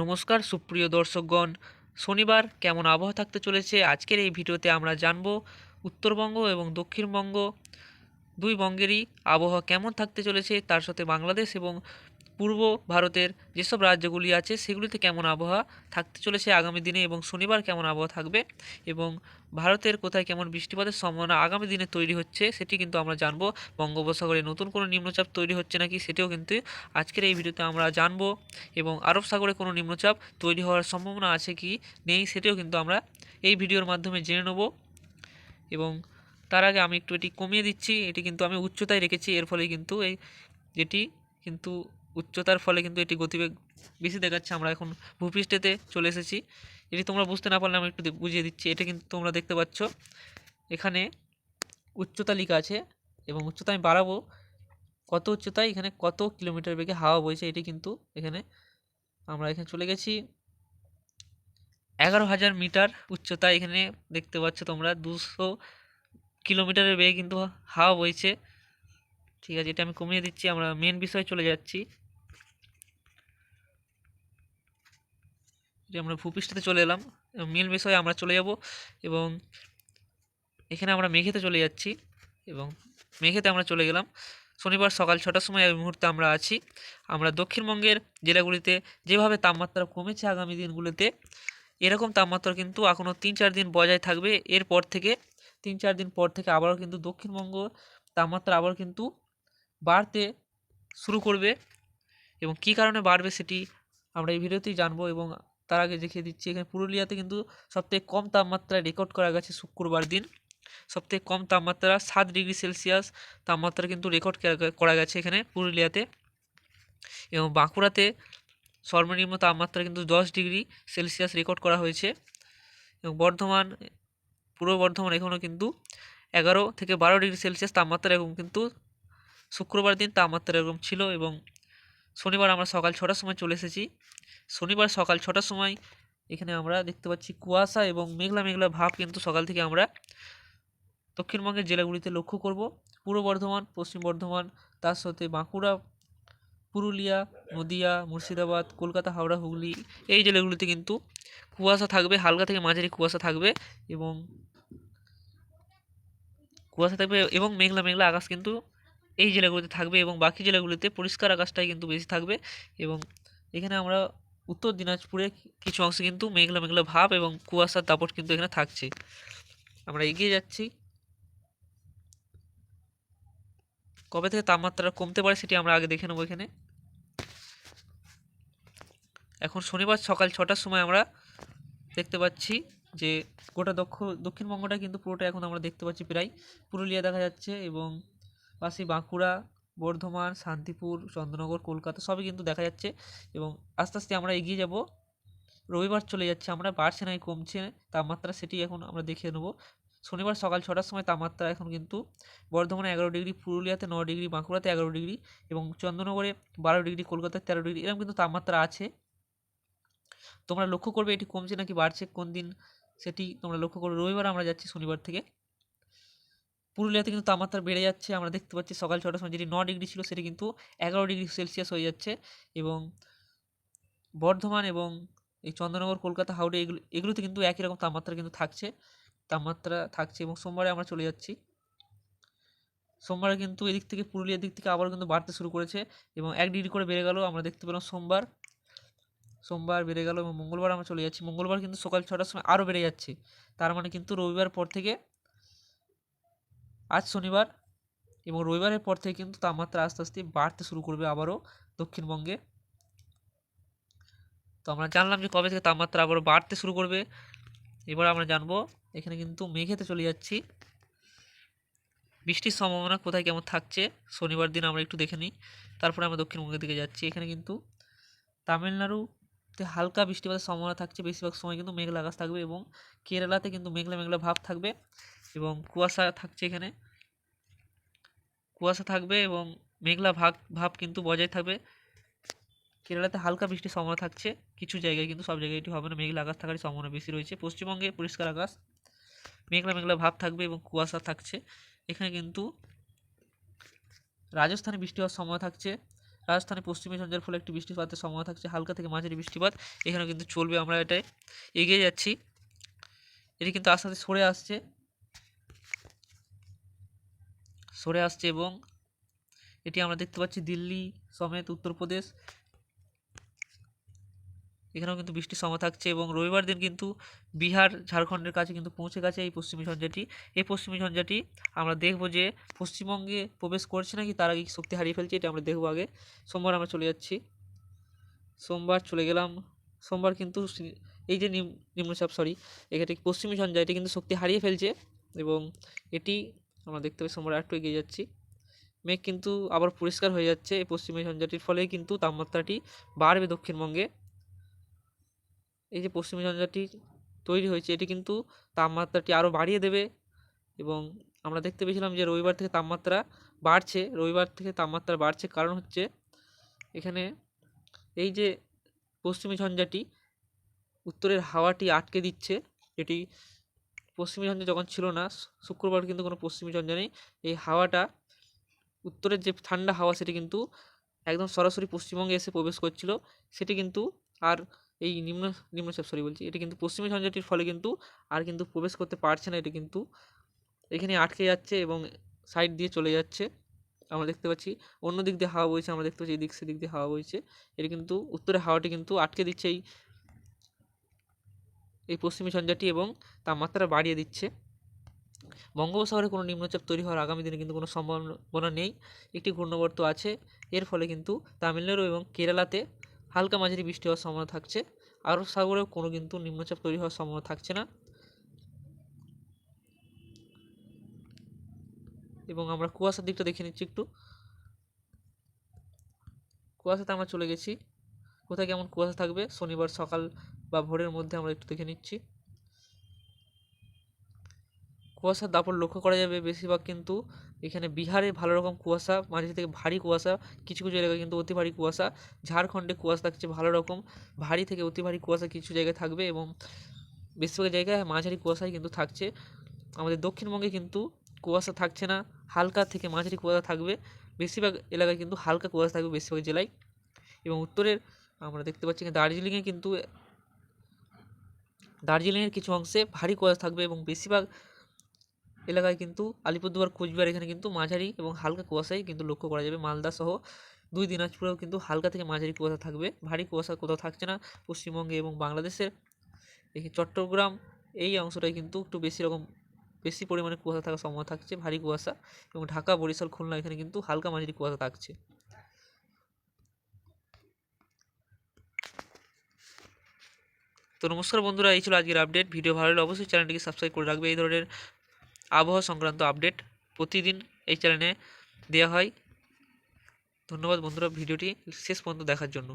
নমস্কার, সুপ্রিয় দর্শকগণ। শনিবার কেমন আবহাওয়া থাকতে চলেছে? আজকের এই ভিডিওতে আমরা জানব উত্তরবঙ্গ এবং দক্ষিণবঙ্গ। দুই বঙ্গেরই আবহাওয়া কেমন থাকতে চলেছে, তার সাথে বাংলাদেশ এবং পূর্ব ভারতের যেসব রাজ্যগুলি আছে, সেগুলিতে কেমন আবহাওয়া থাকতে চলেছে আগামী দিনে এবং শনিবার কেমন আবহাওয়া থাকবে এবং ভারতের কোথায় কেমন বৃষ্টিপাতের সম্ভাবনা আগামী দিনে তৈরি হচ্ছে, সেটি কিন্তু আমরা জানব। বঙ্গোপসাগরে নতুন কোনো নিম্নচাপ তৈরি হচ্ছে নাকি, সেটিও কিন্তু আজকের এই ভিডিওতে আমরা জানব এবং আরব সাগরে কোনো নিম্নচাপ তৈরি হওয়ার সম্ভাবনা আছে কি নেই, সেটিও কিন্তু আমরা এই ভিডিওর মাধ্যমে জেনে নেব। এবং তার আগে আমি একটু এটি কমিয়ে দিচ্ছি, এটি কিন্তু আমি উচ্চতায় রেখেছি, এর ফলে কিন্তু এই যেটি কিন্তু উচ্চতার ফলে কিন্তু এটি গতিবেগ বেশি দেখাচ্ছে। আমরা এখন ভূপৃষ্ঠেতে চলে এসেছি। এটি তোমরা বুঝতে না পারলে আমি একটু বুঝিয়ে দিচ্ছি। এটা কিন্তু তোমরা দেখতে পাচ্ছ। এখানে উচ্চতা লেখা আছে এবং উচ্চতা আমি বাড়াবো। কত উচ্চতায়? এখানে কত কিলোমিটার বেগে হাওয়া বইছে এটি কিন্তু এখানে আমরা এখানে চলে গেছি। এগারো হাজার মিটার উচ্চতায় এখানে দেখতে পাচ্ছ তোমরা। দুশো কিলোমিটারের বেগে কিন্তু হাওয়া বইছে। ঠিক আছে, এটা আমি কমিয়ে দিচ্ছি। আমরা মেন বিষয়ে চলে যাচ্ছি। যে আমরা ভূপৃষ্ঠতে চলে এলাম। মেন হয়ে আমরা চলে যাব এবং এখানে আমরা মেঘেতে চলে যাচ্ছি এবং মেঘেতে আমরা চলে গেলাম। শনিবার সকাল ছটার সময় এই মুহূর্তে আমরা আছি। আমরা দক্ষিণবঙ্গের জেলাগুলিতে যেভাবে তাপমাত্রা কমেছে আগামী দিনগুলিতে, এরকম তাপমাত্রা কিন্তু এখনও তিন চার দিন বজায় থাকবে। এরপর থেকে, তিন চার দিন পর থেকে আবারও কিন্তু দক্ষিণবঙ্গ তাপমাত্রা আবার কিন্তু বাড়তে শুরু করবে। এবং কী কারণে বাড়বে সেটি আমরা এই ভিডিওতেই জানব এবং তার আগে দেখিয়ে দিচ্ছি, এখানে পুরুলিয়াতে কিন্তু সবথেকে কম তাপমাত্রা রেকর্ড করা গেছে শুক্রবার দিন। সবথেকে কম তাপমাত্রা সাত ডিগ্রি সেলসিয়াস তাপমাত্রা কিন্তু রেকর্ড করা গেছে এখানে পুরুলিয়াতে। এবং বাঁকুড়াতে সর্বনিম্ন তাপমাত্রা কিন্তু দশ ডিগ্রি সেলসিয়াস রেকর্ড করা হয়েছে। এবং বর্ধমান, পূর্ব বর্ধমান এখনও কিন্তু এগারো থেকে বারো ডিগ্রি সেলসিয়াস তাপমাত্রা এরকম কিন্তু শুক্রবার দিন তাপমাত্রা এরকম ছিল এবং শনিবার আমরা সকাল ছটার সময় চলে এসেছি। শনিবার সকাল ছটার সময় এখানে আমরা দেখতে পাচ্ছি কুয়াশা এবং মেঘলা মেঘলা ভাব কিন্তু সকাল থেকে আমরা দক্ষিণবঙ্গের জেলাগুলিতে লক্ষ্য করব। পূর্ব বর্ধমান, পশ্চিম বর্ধমান, তার সাথে বাঁকুড়া, পুরুলিয়া, নদিয়া, মুর্শিদাবাদ, কলকাতা, হাওড়া, হুগলি এই জেলাগুলিতে কিন্তু কুয়াশা থাকবে, হালকা থেকে মাঝারি কুয়াশা থাকবে এবং কুয়াশা থাকবে এবং মেঘলা মেঘলা আকাশ কিন্তু এই জেলাগুলিতে থাকবে এবং বাকি জেলাগুলিতে পরিষ্কার আকাশটাই কিন্তু বেশি থাকবে এবং এখানে আমরা উত্তর দিনাজপুরে কিছু অংশে কিন্তু মেঘলা মেঘলা ভাব এবং কুয়াশার দাপট কিন্তু এখানে থাকছে। আমরা এগিয়ে যাচ্ছি। কবে থেকে তাপমাত্রা কমতে পারে সেটি আমরা আগে দেখে নেব এখানে। এখন শনিবার সকাল ছটার সময় আমরা দেখতে পাচ্ছি যে গোটা দক্ষ দক্ষিণবঙ্গটা কিন্তু পুরোটা এখন আমরা দেখতে পাচ্ছি প্রায়। পুরুলিয়া দেখা যাচ্ছে এবং পাশে বাঁকুড়া, বর্ধমান, শান্তিপুর, চন্দ্রনগর, কলকাতা সবই কিন্তু দেখা যাচ্ছে এবং আস্তে আস্তে আমরা এগিয়ে যাব। রবিবার চলে যাচ্ছে আমরা বাড়ছে না কমছে, তাপমাত্রা সেটি এখন আমরা দেখে নেব। শনিবার সকাল ছটার সময় তাপমাত্রা এখন কিন্তু বর্ধমানে এগারো ডিগ্রি, পুরুলিয়াতে ন ডিগ্রি, বাঁকুড়াতে এগারো ডিগ্রি এবং চন্দ্রনগরে বারো ডিগ্রি, কলকাতায় তেরো ডিগ্রি, এরকম কিন্তু তাপমাত্রা আছে। তোমরা লক্ষ্য করবে এটি কমছে নাকি বাড়ছে, কোন দিন সেটি তোমরা লক্ষ্য করবে। রবিবার আমরা যাচ্ছি শনিবার থেকে। পুরুলিয়াতে কিন্তু তাপমাত্রা বেড়ে যাচ্ছে। আমরা দেখতে পাচ্ছি সকাল ছটার সময় যেটি ন ডিগ্রি ছিল সেটি কিন্তু এগারো ডিগ্রি সেলসিয়াস হয়ে যাচ্ছে এবং বর্ধমান এবং এই চন্দ্রনগর, কলকাতা, হাওড়া এগুলো, এগুলোতে কিন্তু একই রকম তাপমাত্রা কিন্তু থাকছে। তাপমাত্রা থাকছে এবং সোমবারে আমরা চলে যাচ্ছি। সোমবারে কিন্তু এদিক থেকে পুরুলিয়ার দিক থেকে আবার কিন্তু বাড়তে শুরু করেছে এবং এক ডিগ্রি করে বেড়ে গেল। আমরা দেখতে পেলাম সোমবার সোমবার বেড়ে গেল এবং মঙ্গলবার আমরা চলে যাচ্ছি। মঙ্গলবার কিন্তু সকাল ছটার সময় আরও বেড়ে যাচ্ছে। তার মানে কিন্তু রবিবার পর থেকে আজ শনিবার এবং রবিবারের পর থেকে কিন্তু তাপমাত্রা আস্তে আস্তে বাড়তে শুরু করবে আবারও দক্ষিণবঙ্গে। তো আমরা জানলাম যে কবে থেকে তাপমাত্রা আবারও বাড়তে শুরু করবে। এবার আমরা জানব এখানে কিন্তু মেঘেতে চলে যাচ্ছি। বৃষ্টির সম্ভাবনা কোথায় কেমন থাকছে? শনিবার দিন আমরা একটু দেখে নিই। তারপরে আমরা দক্ষিণবঙ্গের দিকে যাচ্ছি। এখানে কিন্তু তামিলনাড়ুতে হালকা বৃষ্টিপাতের সম্ভাবনা থাকছে। বেশিরভাগ সময় কিন্তু মেঘলা আকাশ থাকবে এবং কেরালাতে কিন্তু মেঘলা মেঘলা ভাব থাকবে এবং কুয়াশা থাকছে এখানে। কুয়াশা থাকবে এবং মেঘলা ভাগ, ভাব কিন্তু বজায় থাকবে। কেরালাতে হালকা বৃষ্টির সম্ভাবনা থাকছে। কিছু জায়গায় কিন্তু সব জায়গায় এটি হবে না। মেঘলা আকাশ থাকার সম্ভাবনা বেশি রয়েছে। পশ্চিমবঙ্গে পরিষ্কার আকাশ, মেঘলা মেঘলা ভাব থাকবে এবং কুয়াশা থাকছে। এখানে কিন্তু রাজস্থানে বৃষ্টি হওয়ার সময় থাকছে। রাজস্থানে পশ্চিমী ঝঞ্ঝার ফলে একটি বৃষ্টিপাতের সম্ভাবনা থাকছে। হালকা থেকে মাঝারি বৃষ্টিপাত। এখানেও কিন্তু চলবে আমরা এটাই। এগিয়ে যাচ্ছি। এটি কিন্তু আস্তে আস্তে সরে আসছে। সরে আসছে এবং এটি আমরা দেখতে পাচ্ছি দিল্লি সমেত উত্তরপ্রদেশ। এখানেও কিন্তু বৃষ্টির সময় থাকছে এবং রবিবার দিন কিন্তু বিহার, ঝাড়খণ্ডের কাছে কিন্তু পৌঁছে গেছে এই পশ্চিমী ঝঞ্ঝাটি। এই পশ্চিমী ঝঞ্ঝাটি আমরা দেখব যে পশ্চিমবঙ্গে প্রবেশ করছে নাকি তার আগে শক্তি হারিয়ে ফেলছে, এটা আমরা দেখব আগে। সোমবার আমরা চলে যাচ্ছি। সোমবার চলে গেলাম। সোমবার কিন্তু এই যে নিম- নিম্নচাপ সরি এখানে পশ্চিমী ঝঞ্ঝা এটি কিন্তু শক্তি হারিয়ে ফেলছে এবং এটি আমরা দেখতে পাই সোমবার একটু এগিয়ে যাচ্ছি। মেঘ কিন্তু আবার পরিষ্কার হয়ে যাচ্ছে, এই পশ্চিমী ঝঞ্ঝাটির ফলে কিন্তু তাপমাত্রাটি বাড়বে দক্ষিণবঙ্গে। এই যে পশ্চিমী ঝঞ্ঝাটি তৈরি হয়েছে, এটি কিন্তু তাপমাত্রাটি আরও বাড়িয়ে দেবে এবং আমরা দেখতে পেয়েছিলাম যে রবিবার থেকে তাপমাত্রা বাড়ছে, রবিবার থেকে তাপমাত্রা বাড়ছে কারণ হচ্ছে এখানে এই যে পশ্চিমী ঝঞ্ঝাটি উত্তরের হাওয়াটি আটকে দিচ্ছে, এটি পশ্চিমী ঝঞ্ঝা যখন ছিল না শুক্রবার কিন্তু কোনো পশ্চিমী ঝঞ্ঝা নেই। এই হাওয়াটা, উত্তরের যে ঠান্ডা হাওয়া সেটি কিন্তু একদম সরাসরি পশ্চিমবঙ্গে এসে প্রবেশ করছিল। সেটি কিন্তু আর এই নিম্ন, নিম্নচাপ সরি বলছি, এটি কিন্তু পশ্চিমী ঝঞ্ঝাটির ফলে কিন্তু আর কিন্তু প্রবেশ করতে পারছে না। এটি কিন্তু এখানে আটকে যাচ্ছে এবং সাইড দিয়ে চলে যাচ্ছে। আমরা দেখতে পাচ্ছি, অন্য দিক দিয়ে হাওয়া বইছে, আমরা দেখতে পাচ্ছি এই দিক সেদিক দিয়ে হাওয়া বইছে। এটি কিন্তু উত্তরের হাওয়াটি কিন্তু আটকে দিচ্ছে এই এই পশ্চিমী ঝঞ্ঝাটি এবং তাপমাত্রা বাড়িয়ে দিচ্ছে। বঙ্গোপসাগরে কোনো নিম্নচাপ তৈরি হওয়ার আগামী দিনে কিন্তু কোনো সম্ভাবনা নেই। একটি ঘূর্ণবর্ত আছে। এর ফলে কিন্তু তামিলনাড়ু এবং কেরালাতে হালকা মাঝারি বৃষ্টি হওয়ার সম্ভাবনা থাকছে। আরব সাগরেও কোনো কিন্তু নিম্নচাপ তৈরি হওয়ার সম্ভাবনা থাকছে না। এবং আমরা কুয়াশার দিকটা দেখে নিচ্ছি একটু। কুয়াশাতে আমরা চলে গেছি। কোথায় কেমন কুয়াশা থাকবে? শনিবার সকাল বা ভোরের মধ্যে আমরা একটু দেখে নিচ্ছি। কুয়াশার দাপট লক্ষ্য করা যাবে বেশিরভাগ কিন্তু এখানে বিহারে ভালো রকম কুয়াশা মাঝে থেকে ভারী কুয়াশা, কিছু কিছু জায়গায় কিন্তু অতি ভারী কুয়াশা, ঝাড়খণ্ডে কুয়াশা থাকছে ভালো রকম, ভারী থেকে অতি ভারী কুয়াশা কিছু জায়গায় থাকবে এবং বেশিরভাগ জায়গায় মাঝারি কুয়াশাই কিন্তু থাকছে। আমাদের দক্ষিণবঙ্গে কিন্তু কুয়াশা থাকছে না, হালকা থেকে মাঝারি কুয়াশা থাকবে, বেশিরভাগ এলাকায় কিন্তু হালকা কুয়াশা থাকবে বেশিরভাগ জেলায় এবং উত্তরের আমরা দেখতে পাচ্ছি দার্জিলিংয়ে কিন্তু দার্জিলিংয়ের কিছু অংশে ভারী কুয়াশা থাকবে এবং বেশিরভাগ এলাকায় কিন্তু আলিপুরদুয়ার, কোচবিহার এখানে কিন্তু মাঝারি এবং হালকা কুয়াশাই কিন্তু লক্ষ্য করা যাবে। মালদা সহ দুই দিনাজপুরেও কিন্তু হালকা থেকে মাঝারি কুয়াশা থাকবে। ভারী কুয়াশা কোথাও থাকছে না পশ্চিমবঙ্গে এবং বাংলাদেশের চট্টগ্রাম এই অংশটায় কিন্তু একটু বেশি রকম, বেশি পরিমাণে কুয়াশা থাকার সম্ভাবনা থাকছে, ভারী কুয়াশা এবং ঢাকা, বরিশাল, খুলনা এখানে কিন্তু হালকা মাঝারি কুয়াশা থাকছে। তো নমস্কার বন্ধুরা, এই ছিল আজকের আপডেট ভিডিও ভালো হলে অবশ্যই চ্যানেলটিকে সাবস্ক্রাইব করে রাখবে। এই ধরনের আবহাওয়া সংক্রান্ত আপডেট প্রতিদিন এই চ্যানেলে দেওয়া হয়। ধন্যবাদ বন্ধুরা, ভিডিওটি শেষ পর্যন্ত দেখার জন্য।